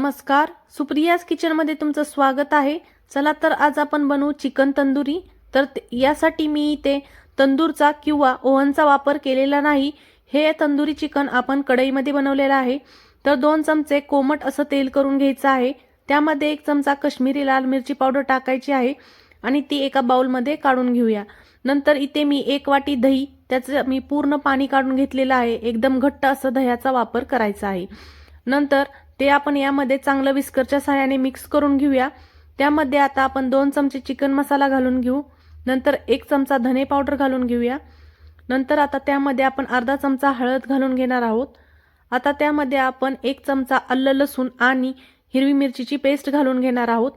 नमस्कार. सुप्रियाज किचनमध्ये तुमचं स्वागत आहे. चला तर आज आपण बनवू चिकन तंदुरी. तर यासाठी मी इथे तंदूरचा किंवा ओव्हनचा वापर केलेला नाही. हे तंदुरी चिकन आपण कढईमध्ये बनवलेलं आहे. तर दोन चमचे कोमट असं तेल करून घ्यायचं आहे. त्यामध्ये एक चमचा कश्मीरी लाल मिरची पावडर टाकायची आहे आणि ती एका बाउलमध्ये काढून घेऊया. नंतर इथे मी एक वाटी दही त्याचं मी पूर्ण पाणी काढून घेतलेलं आहे. एकदम घट्ट असं दह्याचा वापर करायचा आहे. नंतर ते आपण यामध्ये चांगलं विस्करच्या सहाय्याने मिक्स करून घेऊया. त्यामध्ये आता आपण दोन चमचे चिकन मसाला घालून घेऊ. नंतर एक चमचा धने पावडर घालून घेऊया. नंतर आता त्यामध्ये आपण अर्धा चमचा हळद घालून घेणार आहोत. आता त्यामध्ये आपण एक चमचा अल्ल लसूण आणि हिरवी मिरचीची पेस्ट घालून घेणार आहोत.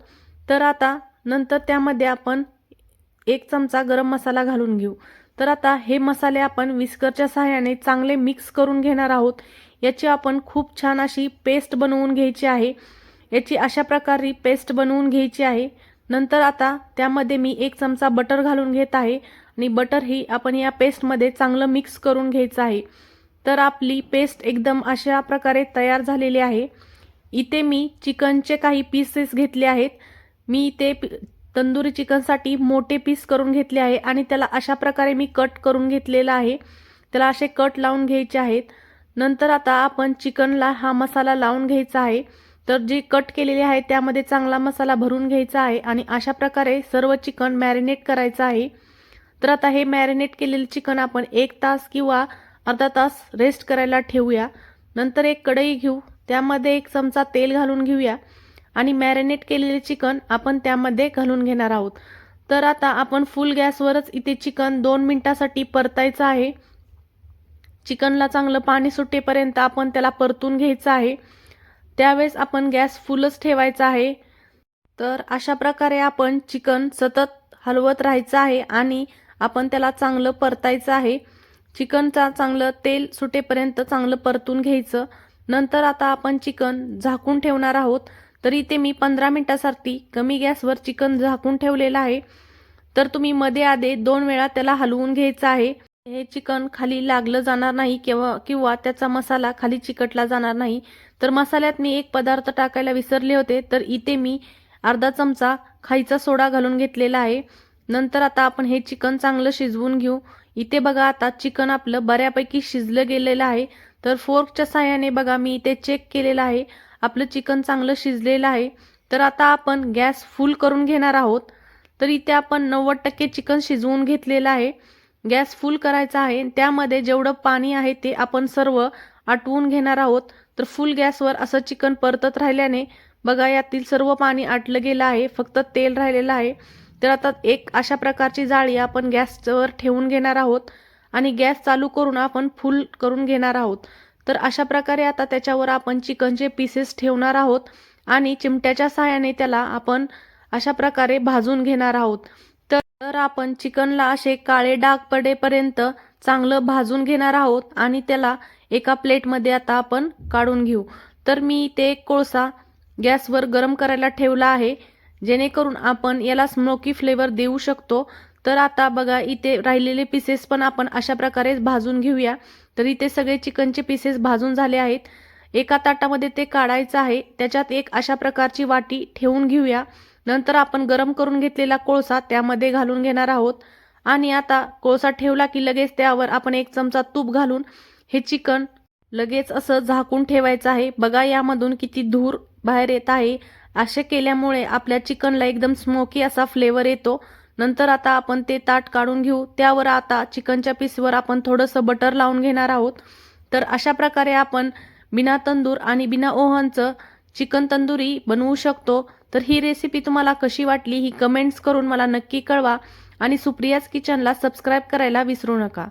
तर आता नंतर त्यामध्ये आपण एक चमचा गरम मसाला घालून घेऊ. तर आता हे मसाले आपण विस्करच्या सहाय्याने चांगले मिक्स करून घेणार आहोत. याची आपण खूप छान अशी पेस्ट बनवून घ्यायची आहे. याची अशा प्रकारे पेस्ट बनवून घ्यायची आहे. नंतर आता त्यामध्ये मी एक चमचा बटर घालून घेत आहे आणि बटर ही आपण या पेस्टमध्ये चांगलं मिक्स करून घ्यायचं आहे. तर आपली पेस्ट एकदम अशा प्रकारे तयार झालेली आहे. इथे मी चिकनचे काही पीसेस घेतले आहेत. मी इथे तंदुरी चिकनसाठी मोठे पीस करून घेतले आहे आणि त्याला अशा प्रकारे मी कट करून घेतलेला आहे. त्याला असे कट लावून घ्यायचे आहेत. नंतर आता आपण चिकनला हा मसाला लावून घ्यायचा आहे. तर जे कट केलेले आहे त्यामध्ये चांगला मसाला भरून घ्यायचा आहे आणि अशा प्रकारे सर्व चिकन मॅरिनेट करायचं आहे. तर आता हे मॅरिनेट केलेले चिकन आपण एक तास किंवा अर्धा तास रेस्ट करायला ठेवूया. नंतर एक कढई घेऊ त्यामध्ये एक चमचा तेल घालून घेऊया. आणि मॅरिनेट केलेले चिकन आपण त्यामध्ये घालून घेणार आहोत. तर आता आपण फुल गॅसवरच इथे चिकन दोन मिनटासाठी परतायचं आहे. चिकनला चांगलं पाणी सुटेपर्यंत आपण त्याला परतून घ्यायचं आहे. त्यावेळेस आपण गॅस फुलच ठेवायचा आहे. तर अशा प्रकारे आपण चिकन सतत हलवत राहायचं आहे आणि आपण त्याला चांगलं परतायचं आहे. चिकनचा चांगलं तेल सुटेपर्यंत चांगलं परतून घ्यायचं. नंतर आता आपण चिकन झाकून ठेवणार आहोत. तर इथे मी पंधरा मिनटासाठी कमी गॅसवर चिकन झाकून ठेवलेलं आहे. तर तुम्ही मध्ये आधे दोन वेळा त्याला हलवून घ्यायचं आहे. हे चिकन खाली लागलं जाणार नाही किंवा किंवा त्याचा मसाला खाली चिकटला जाणार नाही. तर मसाल्यात मी एक पदार्थ टाकायला विसरले होते तर इथे मी अर्धा चमचा खायचा सोडा घालून घेतलेला आहे. नंतर आता आपण हे चिकन चांगलं शिजवून घेऊ. इथे बघा आता चिकन आपलं बऱ्यापैकी शिजलं गेलेलं आहे. तर फोर्कच्या साह्याने बघा मी इथे चेक केलेलं आहे. आपलं चिकन चांगलं शिजलेलं आहे. तर आता आपण गॅस फुल करून घेणार आहोत. तर इथे आपण नव्वद टक्के चिकन शिजवून घेतलेलं आहे. गॅस फुल करायचा आहे. त्यामध्ये जेवढं पाणी आहे ते आपण सर्व आटवून घेणार आहोत. तर फुल गॅसवर असं चिकन परतत राहिल्याने बघा यातील सर्व पाणी आटलं गेलं आहे. फक्त तेल राहिलेलं आहे. तर आता एक अशा प्रकारची जाळी आपण गॅसवर ठेवून घेणार आहोत आणि गॅस चालू करून आपण फुल करून घेणार आहोत. तर अशा प्रकारे आता त्याच्यावर आपण चिकनचे पीसेस ठेवणार आहोत आणि चिमट्याच्या सहाय्याने त्याला आपण अशा प्रकारे भाजून घेणार आहोत. तर आपण चिकनला असे काळे डाग पडेपर्यंत चांगलं भाजून घेणार आहोत आणि त्याला एका प्लेटमध्ये आता आपण काढून घेऊ. तर मी ते एक कोळसा गॅसवर गरम करायला ठेवला आहे. जेणेकरून आपण याला स्मोकी फ्लेवर देऊ शकतो. तर आता बघा इथे राहिलेले पीसेस पण आपण अशा प्रकारे भाजून घेऊया. तर इथे सगळे चिकनचे पीसेस भाजून झाले आहेत. एका ताटामध्ये ते काढायचं आहे. त्याच्यात एक अशा प्रकारची वाटी ठेवून घेऊया. नंतर आपण गरम करून घेतलेला कोळसा त्यामध्ये घालून घेणार आहोत. आणि आता कोळसा ठेवला की लगेच त्यावर आपण एक चमचा तूप घालून हे चिकन लगेच असं झाकून ठेवायचं आहे. बघा यामधून किती धूर बाहेर येत आहे. असे केल्यामुळे आपल्या चिकनला एकदम स्मोकी असा फ्लेवर येतो. नंतर आता आपण ते ताट काढून घेऊ. त्यावर आता चिकनच्या पीसवर आपण थोडंसं बटर लावून घेणार आहोत. तर अशा प्रकारे आपण बिना तंदूर आणि बिना ओहनचं चिकन तंदुरी बनवू शकतो. तर ही रेसिपी तुम्हाला कशी वाटली ही कमेंट्स करून मला नक्की कळवा. आणि सुप्रियाज किचनला सबस्क्राईब करायला विसरू नका.